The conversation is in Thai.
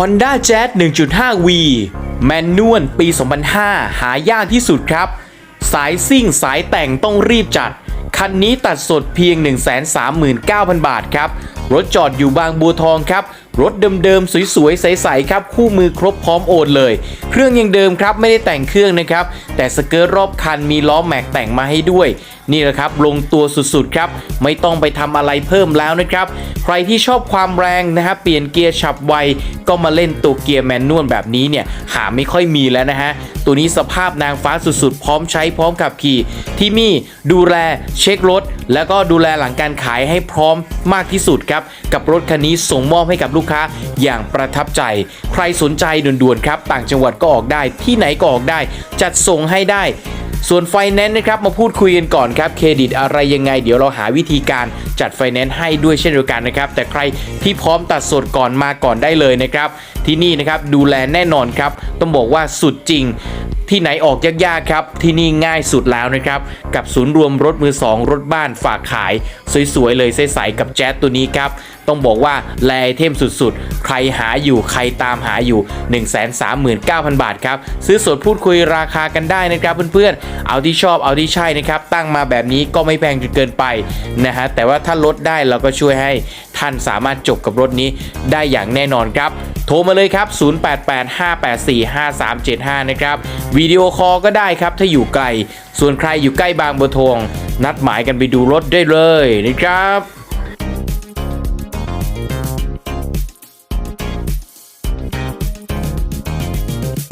Honda Jazz 1.5V แมนนวลปี 2005 หายากที่สุดครับ สายซิ่งสายแต่งต้องรีบจัด คันนี้ตัดสดเพียง 139,000 บาทครับ รถจอดอยู่บางบัวทองครับ รถเดิมๆ สวยๆ ใสๆ ครับ คู่มือครบพร้อมโอนเลย เครื่องยังเดิมครับ ไม่ได้แต่งเครื่องนะครับ แต่สเกิร์ตรอบคันมีล้อแม็กแต่งมาให้ด้วย นี่แหละครับ ลงตัวสุดๆ ครับ ไม่ต้องไปทำอะไรเพิ่มแล้วนะครับ ใครที่ชอบความแรงนะฮะเปลี่ยนเกียร์ฉับไวก็มาเล่นตัวเกียร์แมนนวลแบบนี้เนี่ยหาไม่ค่อยมีแล้วนะฮะตัวนี้สภาพนางฟ้าสุดๆ พร้อมใช้พร้อมขับขี่ที่มีดูแลเช็ครถ แล้วก็ดูแลหลังการขายให้พร้อมมากที่สุดครับ กับรถคันนี้ส่งมอบให้กับลูกค้าอย่างประทับใจ ใครสนใจด่วนๆครับ ต่างจังหวัดก็ออกได้ที่ไหนก็ออกได้ จัดส่งให้ได้ ส่วนไฟแนนซ์นะครับมาพูดคุยกันก่อนครับเครดิตอะไรยังไง เดี๋ยวเราหาวิธีการจัดไฟแนนซ์ให้ด้วยเช่นเดียวกันนะครับแต่ใครที่พร้อมตัดสดก่อนมาก่อนได้เลยนะครับที่นี่นะครับดูแลแน่นอนครับต้องบอกว่าสุดจริงที่ไหนออกยากๆครับ ที่นี่ง่ายสุดแล้วนะครับ กับศูนย์รวมรถมือ 2 รถบ้านฝากขาย สวยๆ เลยใสๆกับแจ๊สตัวนี้ครับ ต้องบอกว่าแลเทมสุดๆ ใครหาอยู่ใครตามหาอยู่ 139,000 บาทครับ ซื้อสดพูดคุยราคากันได้นะครับเพื่อนๆ เอาที่ชอบเอาที่ใช่นะครับ ตั้งมาแบบนี้ก็ไม่แพงจนเกินไปนะฮะแต่ว่าถ้าลดได้เราก็ช่วยให้ท่านสามารถจบกับรถนี้ได้อย่างแน่นอนครับ โทรมาเลยครับ 0885845375 นะครับวิดีโอคอลก็ได้ครับถ้าอยู่ไกล ส่วนใครอยู่ใกล้บางบัวทอง นัดหมายกันไปดูรถได้เลยนะครับ